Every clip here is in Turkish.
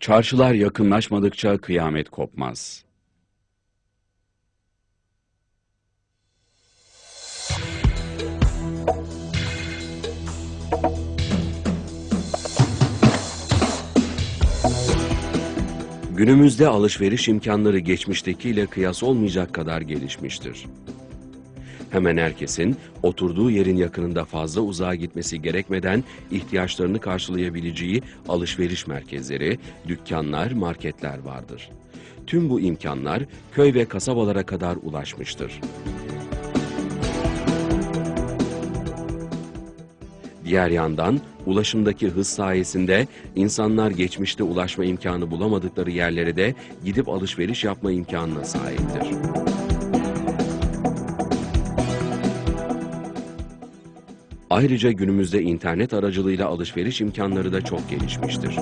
Çarşılar yakınlaşmadıkça kıyamet kopmaz. Günümüzde alışveriş imkanları geçmiştekiyle kıyas olmayacak kadar gelişmiştir. Hemen herkesin oturduğu yerin yakınında fazla uzağa gitmesi gerekmeden ihtiyaçlarını karşılayabileceği alışveriş merkezleri, dükkanlar, marketler vardır. Tüm bu imkanlar köy ve kasabalara kadar ulaşmıştır. Diğer yandan ulaşımdaki hız sayesinde insanlar geçmişte ulaşma imkanı bulamadıkları yerlere de gidip alışveriş yapma imkanına sahiptir. Ayrıca günümüzde internet aracılığıyla alışveriş imkanları da çok gelişmiştir.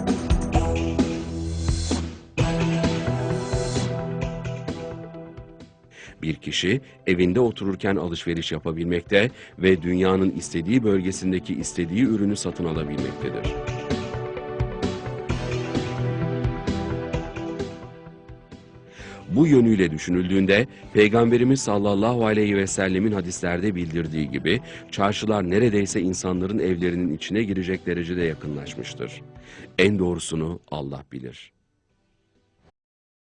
Bir kişi evinde otururken alışveriş yapabilmekte ve dünyanın istediği bölgesindeki istediği ürünü satın alabilmektedir. Bu yönüyle düşünüldüğünde Peygamberimiz sallallahu aleyhi ve sellemin hadislerde bildirdiği gibi çarşılar neredeyse insanların evlerinin içine girecek derecede yakınlaşmıştır. En doğrusunu Allah bilir.